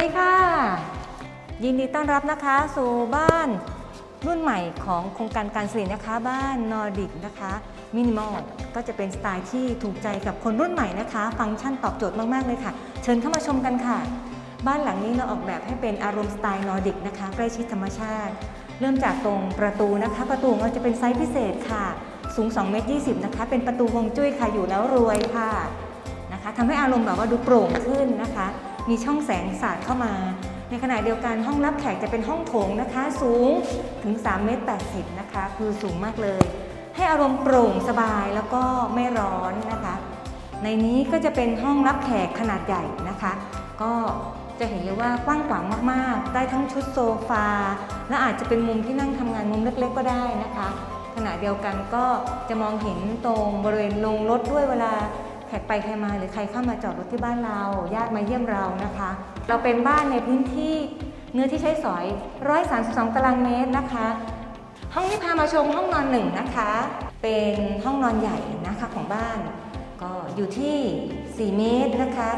ดีค่ะ ยินดีต้อนรับนะคะ สู่บ้านรุ่นใหม่ของโครงการการสลินะคะ บ้านนอร์ดิกนะคะมินิมอลก็จะเป็นสไตล์ที่ถูกใจกับคนรุ่นใหม่นะคะ ฟังก์ชันตอบโจทย์มาก ๆ เลยค่ะ เชิญเข้ามาชมกันค่ะ บ้านหลังนี้เราออกแบบให้เป็นอารมณ์สไตล์นอร์ดิกนะคะ ใกล้ชิดธรรมชาติ เริ่มจากตรงประตูนะคะ ประตูเราจะเป็นไซส์พิเศษค่ะ สูง2เมตร20นะคะ เป็นประตูวงจุ้ยค่ะอยู่แล้วรวยค่ะนะคะทำให้อารมณ์แบบว่าดูโปร่งขึ้นนะคะ มีช่องแสงสาดเข้ามา ในขณะเดียวกันห้องรับแขกจะเป็นห้องโถงนะคะ สูงถึง3เมตร80นะคะ คือสูงมากเลย ให้อารมณ์โปร่งสบายแล้วก็ไม่ร้อนนะคะ ในนี้ก็จะเป็นห้องรับแขกขนาดใหญ่นะคะ ก็จะเห็นเลยว่ากว้างขวางมากๆ ได้ทั้งชุดโซฟา และอาจจะเป็นมุมที่นั่งทำงานมุมเล็กๆ ก็ได้นะคะ ขณะเดียวกันก็จะมองเห็นตรงบริเวณลงรถด้วยเวลา แขกไปใครมาหรือใครเข้ามาจอดรถที่บ้านเราญาติมาเยี่ยมเรานะคะ เราเป็นบ้านในพื้นที่เนื้อที่ใช้สอย 132 ตารางเมตรนะคะ ห้องนี้พามาชมห้องนอนหนึ่งนะคะ เป็นห้องนอนใหญ่นะคะของบ้าน ก็อยู่ที่ 4 เมตรนะคะ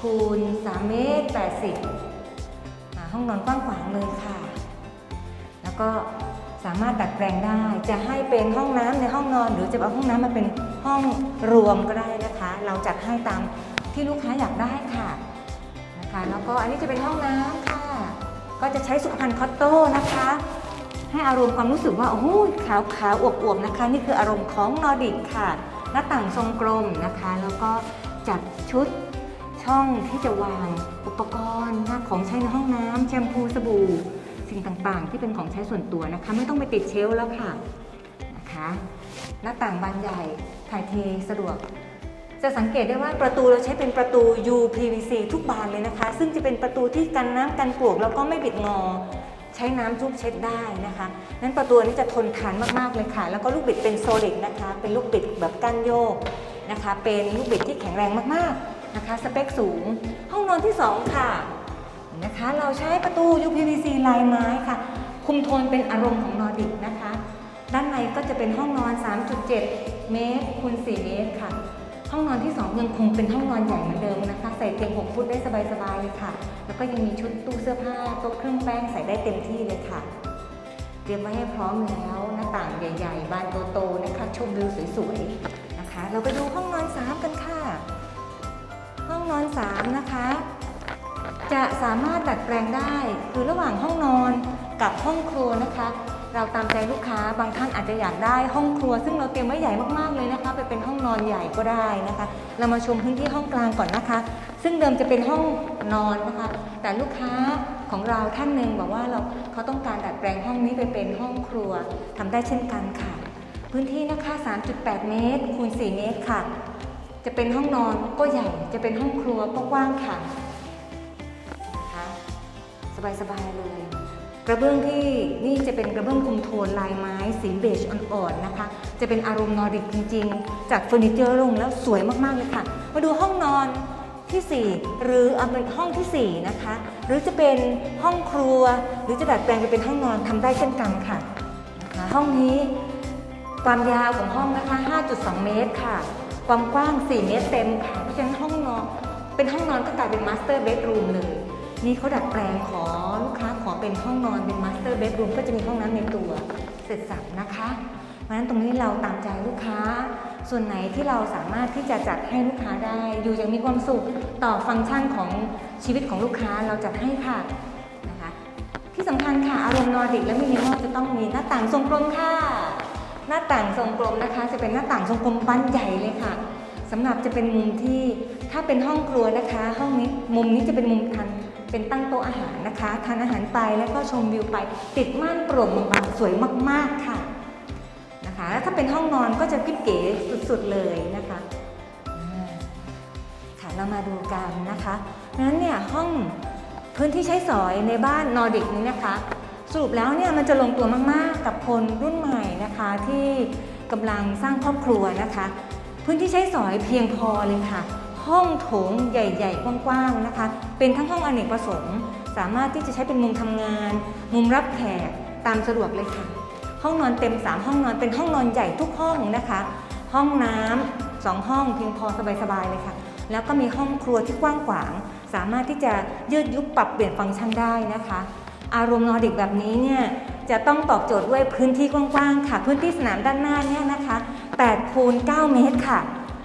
คูณ 3 เมตร 80 ห้องนอนกว้างขวางเลยค่ะ แล้วก็สามารถดัดแปลงได้ จะให้เป็นห้องน้ำในห้องนอน หรือจะเอาห้องน้ำมาเป็นห้องรวมก็ได้นะ เราจัดให้ตามที่ลูกค้าอยากได้ค่ะนะคะแล้วก็อันนี้จะเป็นห้องน้ำค่ะ ก็จะใช้สุขภัณฑ์คอตโต้นะคะ ให้อารมณ์ความรู้สึกว่าโอ้โหขาวขาวๆอวบๆนะคะ นี่คืออารมณ์ของนอร์ดิกค่ะหน้าต่างทรงกลมนะคะ แล้วก็จัดชุดช่องที่จะวางอุปกรณ์นะของใช้ในห้องน้ำแชมพูสบู่สิ่งต่างๆ ที่เป็นของใช้ส่วนตัวนะคะ ไม่ต้องไปติดเชลฟ์แล้วค่ะนะคะ หน้าต่างบานใหญ่ถ่ายเทสะดวก จะสังเกตได้ว่าประตูเราใช้เป็นประตู UPVC ทุกบานเลยนะคะ ซึ่งจะเป็นประตูที่กันน้ำกันปลวกแล้วก็ไม่บิดงอ ใช้น้ำจุบเช็ดได้นะคะ นั้นประตูนี้จะทนทานมากๆเลยค่ะ แล้วก็ลูกบิดเป็นโซลิดนะคะ เป็นลูกบิดแบบก้านโยกนะคะ เป็นลูกบิดที่แข็งแรงมากๆนะคะ สเปคสูง ห้องนอนที่สองค่ะนะคะ เราใช้ประตู UPVC ลายไม้ค่ะ คุมโทนเป็นอารมณ์ของนอร์ดิกนะคะ ด้านในก็จะเป็นห้องนอน 3.7 เมตรคูณ4เมตรค่ะ ห้องนอนที่ 2 ยังคงเป็นห้องนอนใหญ่เหมือนเดิมนะคะ ใส่เตียง6ฟุตได้สบายๆเลยค่ะ แล้วก็ยังมีชุดตู้เสื้อผ้าโต๊ะเครื่องแป้งใส่ได้เต็มที่เลยค่ะ เตรียมไว้ให้พร้อมแล้วหน้าต่างใหญ่ ๆ บานโตๆนะคะชมวิวสวยๆนะคะ เราไปดูห้องนอน 3 กันค่ะ ห้องนอน 3 นะคะ จะสามารถดัดแปลงได้คือระหว่างห้องนอนกับห้องครัวนะคะ เราตามใจลูกค้าบางท่านอาจจะอยากได้ห้องครัว ซึ่งเราเตรียมไว้ใหญ่มากๆเลยนะคะ ไปเป็นห้องนอนใหญ่ก็ได้นะคะ เรามาชมพื้นที่ห้องกลางก่อนนะคะ ซึ่งเดิมจะเป็นห้องนอนนะคะ แต่ลูกค้าของเราท่านหนึ่งบอกว่าเราเขาต้องการดัดแปลงห้องนี้ไปเป็นห้องครัวทำได้เช่นกันค่ะ พื้นที่นะคะ 3.8 เมตรคูณ 4 เมตรค่ะ จะเป็นห้องนอนก็ใหญ่ จะเป็นห้องครัวก็กว้างค่ะนะคะสบายๆเลย กระเบื้องที่นี่จะเป็นกระเบื้องคุมโทนลายไม้ สีเบจอ่อนๆนะคะ จะเป็นอารมณ์นอร์ดิกจริง ๆ จากเฟอร์นิเจอร์ลงแล้วสวยมากๆเลยค่ะ มาดูห้องนอนที่ 4 หรือเอาเป็นห้องทีสี่4 นะคะ หรือจะเป็นห้องครัว หรือจะดัดแปลงไปเป็นห้องนอนทำได้เช่นกันค่ะนะคะห้องนี้ความยาวของห้องนะคะ 5.2 เมตรค่ะ ความกว้าง 4 เมตรเต็มค่ะเพราะฉะนั้นห้องนอนเป็นห้องนอนก็กลายเป็นมาสเตอร์เบดรูมเลย นี่เขาดัดแปลงขอลูกค้าขอเป็นห้องนอนเป็นมาสเตอร์เบดรูมก็จะมีห้องน้ำในตัวเสร็จสับนะคะเพราะฉะนั้นตรงนี้เราตามใจลูกค้า ส่วนไหนที่เราสามารถที่จะจัดให้ลูกค้าได้ อยู่อย่างมีความสุขต่อฟังก์ชันของชีวิตของลูกค้าเราจัดให้ค่ะนะคะที่สำคัญค่ะอารมณ์นอร์ดิกและมินิมอลจะต้องมีหน้าต่างทรงกลมค่ะ หน้าต่างทรงกลมนะคะ จะเป็นหน้าต่างทรงกลมบานใหญ่เลยค่ะสำหรับจะเป็นมุมที่ถ้าเป็นห้องครัวนะคะ ห้องนี้มุมนี้จะเป็นมุมทาน เป็นตั้งโต๊ะอาหารนะคะทานอาหารไปแล้วก็ชมวิวไปติดม่านโปร่งบางสวยมาก ๆค่ะนะคะแล้วถ้าเป็นห้องนอนก็จะกิ๊บเก๋สุดๆเลยนะคะค่ะเรามาดูกันนะคะงั้นเนี่ยห้องพื้นที่ใช้สอยในบ้านนอร์ดิกนี้นะคะสรุปแล้วเนี่ยมันจะลงตัวมากๆ กับคนรุ่นใหม่นะคะที่กำลังสร้างครอบครัวนะคะ พื้นที่ใช้สอยเพียงพอเลยค่ะ ห้องโถงใหญ่ๆกว้างๆนะคะ เป็นทั้งห้องอเนกประสงค์ สามารถที่จะใช้เป็นมุมทำงาน มุมรับแขกตามสะดวกเลยค่ะ ห้องนอนเต็ม 3 ห้องนอนเป็นห้องนอนใหญ่ทุกห้องนะคะ ห้องน้ำสองห้องเพียงพอสบายๆเลยค่ะ แล้วก็มีห้องครัวที่กว้างขวาง สามารถที่จะยืดยุบปรับเปลี่ยนฟังก์ชันได้นะคะ อารมณ์นอร์ดิกแบบนี้เนี่ยจะต้องตอบโจทย์ด้วยพื้นที่กว้างๆค่ะ พื้นที่สนามด้านหน้าเนี่ยนะคะ8คูณ9เมตรค่ะ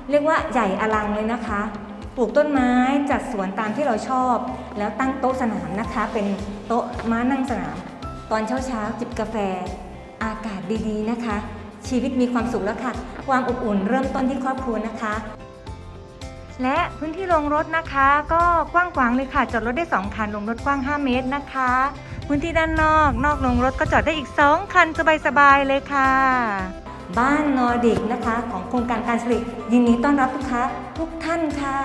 เรียกว่าใหญ่อลังเลยนะคะ ปลูกต้นไม้จัดสวนตามที่เราชอบ แล้วตั้งโต๊ะสนามนะคะ เป็นโต๊ะม้านั่งสนาม ตอนเช้าๆจิบกาแฟ อากาศดีๆนะคะ ชีวิตมีความสุขแล้วค่ะ ความอบอุ่นเริ่มต้นที่ครอบครัวนะคะ และพื้นที่ลงรถนะคะ ก็กว้างขวางเลยค่ะ จอดรถได้2คันลงรถกว้าง 5 เมตรนะคะ พื้นที่ด้านนอก นอกลงรถก็จอดได้อีก 2 คันสบายๆเลยค่ะ บ้านนอร์ดิกนะคะ ของโครงการการผลิตยินดีต้อนรับลูกค้าทุกท่านค่ะ